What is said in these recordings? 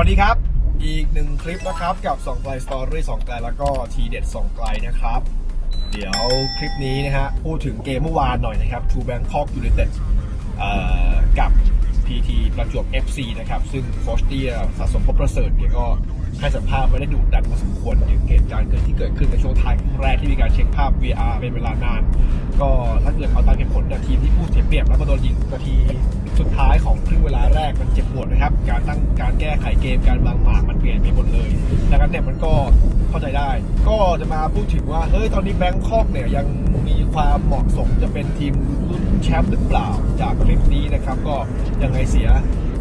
วัสดีครับ อีกหนึ่งคลิปนะครับกับ2ไกลสตอรี่2ไกลแล้วก็ทีเด็ด2ไกลนะครับ เดี๋ยวคลิปนี้นะฮะพูดถึงเกมเมื่อวานหน่อยนะครับ True Bangkok United เอ่อกับ PT ประจวบ FC นะครับ ซึ่งโคชเตียสะสมพบประเสริฐแกก็ให้สัมภาษณ์ไม่ได้ดุดันพอสมควรถึงเหตุการณ์เกิดที่เกิดขึ้นในช่วงท้ายแรกที่มีการเช็คภาพ VR เป็นเวลานาน ก็ถ้าเกิดเอาตามเหตุผลเนี่ยทีมที่ผู้เสียเปรียบแล้วมาโดนยิงนาทีสุดท้ายของครึ่งเวลาแรกมันเจ็บปวดนะครับ การตั้งการแก้ไขเกมการวางหมากมันเปลี่ยนไปหมดเลยดังนั้นเนี่ยมันก็เข้าใจได้ ก็จะมาพูดถึงว่าเฮ้ยตอนนี้แบงคอกเนี่ยยังมีความเหมาะสมจะเป็นทีมรุ่นแชมป์หรือเปล่าจากคลิปนี้นะครับ ก็ยังไงเสีย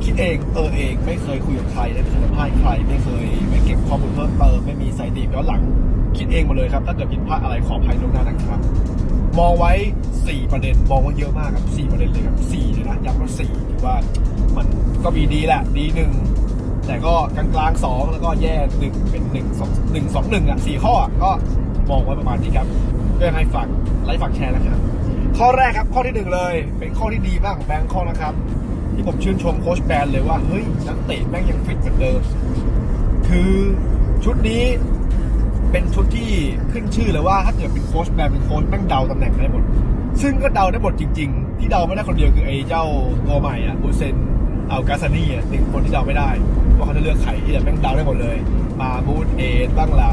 คิดเองเออเองไม่เคยคุยกับใครไม่เคยสัมภาษณ์ใครไม่เคยไม่เก็บข้อมูลเพิ่มเติมไม่มีสถิติย้อนหลัง คิดเองหมาเลยครับ ถ้าเกิดผิดพลาดอะไรขออภัยล่วงหน้านะครับ มองไว้ 4 ประเด็นมองไว่าเยอะมากครับ 4 ประเด็นเลยครับ4เลยนะย้ำว่า4ถือว่ามันก็มีดีแหละดีหนึ่งแต่ก็กลางกลางๆสองแล้วก็แย่หนึ่งเป็นหนึ่งสองหนึ่งสองหนึ่งอะสี่ข้อก็มองไว้ประมาณนี้ครับก็ยังไงฝากไลค์ฝากแชร์นะครับ ข้อแรกครับข้อที่หนึ่งเลย เป็นข้อที่ดีมากของแบงค์ข้อนะครับ ที่ผมชื่นชมโค้ชแบนเลยว่า เฮ้ยนักเตะแม่งยังฟิตเหมือนเดิม คือชุดนี้ เป็นชุดที่ขึ้นชื่อเลยว่าถ้าเกิดเป็นโค้ชแบนเป็นโค้ชแม่งเดาตำแหน่งได้หมด ซึ่งก็เดาได้หมดจริง ๆ ที่เดาไม่ได้คนเดียวคือไอ้เจ้าตัวใหม่อะบุเซนเอัลกาซานี่อะหนึ่งคนที่เดาไม่ได้ว่าเขาจะเลือกใครที่แต่แม่งเดาได้หมดเลยมาบูดเอทบ้างละ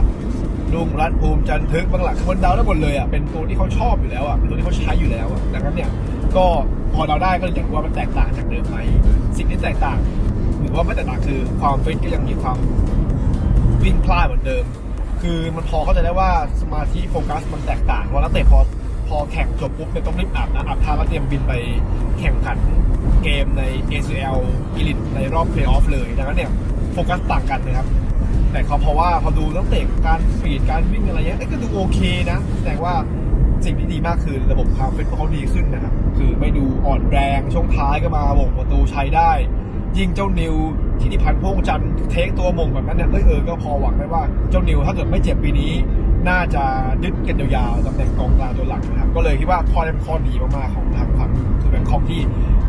ลุงรัฐภูมิจันทึกบ้างละคนเดาได้หมดเลยอะเป็นตัวที่เขาชอบอยู่แล้วอะเป็นตัวที่เขาใช้อยู่แล้วอะดังนั้นเนี่ยก็พอเดาได้ก็เลยอยากรู้ว่ามันแตกต่างจากเดิมไหมสิ่งที่แตกต่าง หรือว่าไม่แตกต่างคือความฟิตก็ยังมีความวิ่งพลาดเหมือนเดิม คือมันพอเข้าใจได้ว่าสมาธิโฟกัสมันแตกต่างว่านักเตะพอพอแข่งจบปุ๊บเนี่ยต้องรีบอาบนะอาบท่าแล้วเตรียมบินไปแข่งขันเกมใน ACL อีลิทในรอบเพลย์ออฟเลยดังนั้นเนี่ยโฟกัสต่างกันนะครับ แต่เขาเพราะว่าพอดูนักเตะการฟีดการวิ่งอะไรเงี้ยเอ้ยก็ดูโอเคนะแสดงว่าสิ่งที่ดีมากคือระบบความฟิตของเขาดีขึ้นนะครับ คือไม่ดูอ่อนแรงช่วงท้ายก็มาบ่งประตูใช้ได้ ยิงเจ้านิวที่ดิพันธ์พงจันเทคตัวมงแบบนั้นเนี่ยเอยเออก็พอหวังได้ว่าเจ้านิวถ้าเกิดไม่เจ็บปีนี้ น่าจะยึดกันยาวๆตำแหน่งกองกลางตัวหลักนะครับก็เลยคิดว่าข้อนี้เป็นข้อดีมากๆของทางฝั่งคือแบงคอกที่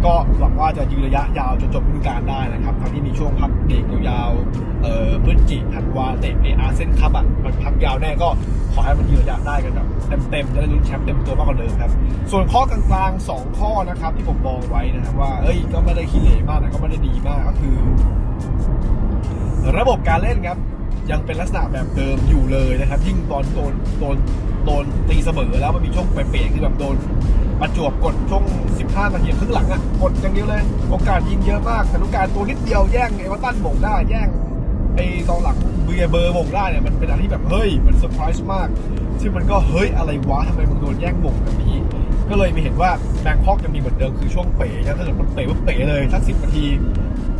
ก็หวังว่าจะยืนระยะยาวจนจบฤดูกาลได้นะครับทั้งที่มีช่วงพักเบรกยาวๆเอ่อพฤศจิธันวาเตะเออาเซนคัพอะมันพักยาวแน่ก็ขอให้มันยืนระยะได้กันแบบ เต็มจะได้ลุ้นแชมป์เต็มตัวมากกว่าเดิมครับ ส่วนข้อกลางๆสองข้อนะครับ ที่ผมมองไว้นะครับว่าเอ้ยก็ไม่ได้ขี้เหร่มากแต่ก็ไม่ได้ดีมากก็คือ ระบบการเล่นครับ ยังเป็นลักษณะแบบเดิมอยู่เลยนะครับ ยิ่งตอนโดนโดนโดนตีเสมอแล้วมันมีช่วงเปรี้ยๆคือแบบโดนประจวบกดช่วง 15 นาทีครึ่งหลังอะกดอย่างเดียวเลย โอกาสยิงเยอะมากแต่ลูกการตัวนิดเดียวแย่งเอเวอร์ตันหม่งได้แย่ง ไอ้กองหลังเบียเบอร์หม่งได้เนี่ยมันเป็นอะไรที่แบบเฮ้ยมันเซอร์ไพรส์มาก ซึ่งมันก็เฮ้ยอะไรวะทำไมมึงโดนแย่งหม่งแบบนี้ ก็เลยมีเห็นว่าแบงคอกยังมีเหมือนเดิมคือช่วงเป๋นะถ้าเกิดมันเป๋ปุ๊บเป๋เลยสักสิบนาที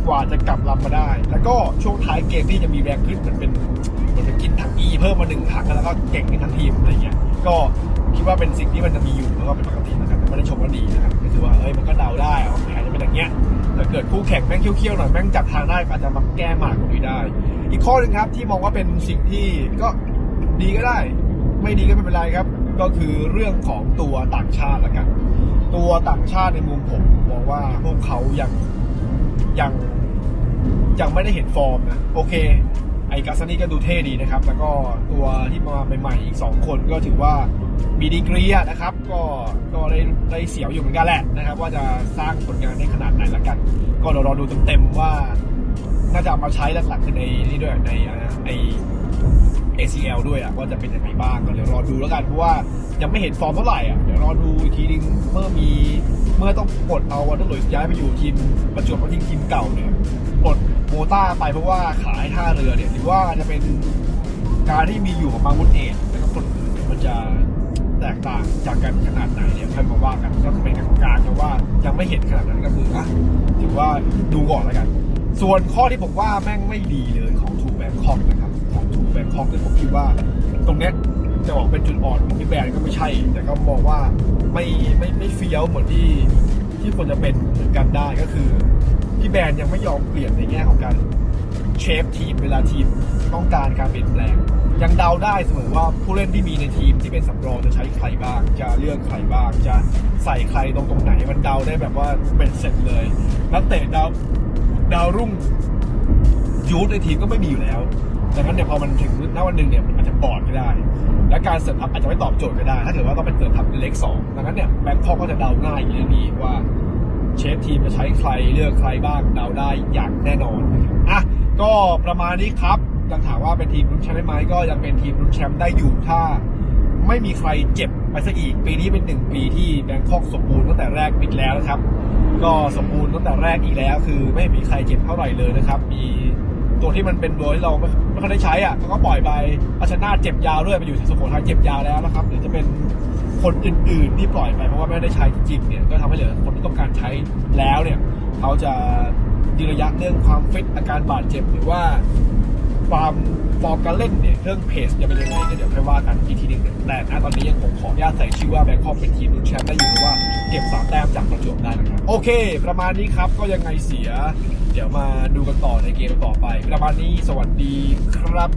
กว่าจะกลับลำมาได้ แล้วก็ช่วงท้ายเกมที่จะมีแรงขึ้นมันเป็นมันเป็นกินถังอีเพิ่มมาหนึ่งถังแล้วก็เก่งกันทั้งทีมอะไรเงี้ยก็คิดว่าเป็นสิ่งที่มันจะมีอยู่แล้วก็เป็นปกตินะครับแต่ไม่ได้ชมว่าดี คู่แข่งแม่งเคี้ยวๆหน่อยแม่งจับทางได้อาจจะมาแก้หมากตรงนี้ได้ อีกข้อหนึ่งครับที่มองว่าเป็นสิ่งที่ก็ดีก็ได้ ไม่ดีก็ไม่เป็นไรครับ ก็คือเรื่องของตัวต่างชาติละกัน ตัวต่างชาติในมุมผมมองว่าพวกเขายังยังยังไม่ได้เห็นฟอร์มนะโอเคไอ้กาซานี่ก็ดูเท่ดีนะครับ แล้วก็ตัวที่มาใหม่ๆอีก 2 คนก็ถือว่า มีดีกรีอะนะครับ ก็ก็ได้ได้เสียวอยู่เหมือนกันแหละนะครับ ว่าจะสร้างผลงานได้ขนาดไหนละกัน ก็เรารอดูเต็มๆว่า น่าจะเอามาใช้หลักๆในนี่ด้วยในอะไรนะไอ ACL ด้วยอะว่าจะเป็นยังไงบ้างก็เดี๋ยวรอดูแล้วกันเพราะว่ายังไม่เห็นฟอร์มเท่าไหร่อะเดี๋ยวรอดูอีกทีนึงเมื่อมีเมื่อต้องปลดเอาวันเดอร์ลุยย้ายไปอยู่ทีมประจวบมาทิ้งทีมเก่าเนี่ยปลดโมต้าไปเพราะว่าขายท่าเรือเนี่ยหรือว่าจะเป็นการที่มีอยู่ของมามุนเอกแล้วก็คนอื่นมันจะ แตกต่างจากกันขนาดไหนเนี่ยค่อยมาว่ากันก็เป็นกลางๆแต่ว่ายังไม่เห็นขนาดนั้นก็คืออะถือว่าดูก่อนแล้วกัน ส่วนข้อที่ผมว่าแม่งไม่ดีเลยของทูแบงคอกนะครับของทูแบงคอกเนี่ยผมคิดว่า ตรงเนี้ยจะบอกเป็นจุดอ่อนของพี่แบรนด์ก็ไม่ใช่ แต่ก็มองว่าไม่ไม่ไม่เฟี้ยวเหมือนที่ที่ควรจะเป็นเหมือนกันได้ก็คือพี่แบรนด์ยังไม่ยอมเปลี่ยนในแง่ของการเชฟทีมเวลาทีมต้องการการเปลี่ยนแปลง ยังเดาได้เสมอว่าผู้เล่นที่มีในทีมที่เป็นสำรองจะใช้ใครบ้าง จะเลือกใครบ้าง จะใส่ใครตรงตรงไหน มันเดาได้แบบว่าเป็นเสร็จเลย นักเตะดาวดาวรุ่งยูทในทีมก็ไม่มีอยู่แล้วดังนั้นเนี่ยพอมันถึงณวันหนึ่งเนี่ยมันอาจจะบอดก็ได้ และการเสริมทัพอาจจะไม่ตอบโจทย์ก็ได้ ถ้าเกิดว่าต้องเป็นเสริมทัพเล็กสองดังนั้นเนี่ยแบงคอกก็จะเดาง่ายอยู่เรื่องนี้ว่าเชฟทีมจะใช้ใครเลือกใครบ้างเดาได้อย่างแน่นอนอะก็ประมาณนี้ครับ ยังถามว่าเป็นทีมรุ้นแชมป์ได้ไหมก็ยังเป็นทีมรุ้นแชมป์ได้อยู่ถ้า ไม่มีใครเจ็บไปซะอีก ปีนี้เป็นหนึ่งปีที่แบงคอกสมบูรณ์ตั้งแต่แรกปิดแล้วนะครับ ก็สมบูรณ์ตั้งแต่แรกอีกแล้ว คือไม่มีใครเจ็บเท่าไหร่เลยนะครับ มีตัวที่มันเป็นตัวที่เราไม่ไม่ค่อยได้ใช้อะเขาก็ปล่อยไปอาชนาเจ็บยาวด้วยไปอยู่ที่สุโขทัยเจ็บยาวแล้วนะครับหรือจะเป็นคนอื่นๆที่ปล่อยไปเพราะว่าไม่ได้ใช้จริงๆเนี่ยก็ทำให้เหลือคนที่ต้องการใช้แล้วเนี่ยเขาจะยืนระยะเรื่องความฟิตอาการบาดเจ็บหรือว่า ความฟอร์มการเล่นเนี่ยเรื่องเพจจะเป็นยังไงก็เดี๋ยวค่อยว่ากันอีกทีหนึงแต่ณตอนนี้ยังคงขออนุญาตใส่ชื่อว่าแบงคอกเป็นทีมลุ้นแชมป์ได้อยู่เพราะว่าเก็บสามแต้มจากประจวบได้นะครับโอเค ประมาณนี้ครับก็ยังไงเสีย เดี๋ยวมาดูกันต่อในเกมต่อไป ประมาณนี้สวัสดีครับ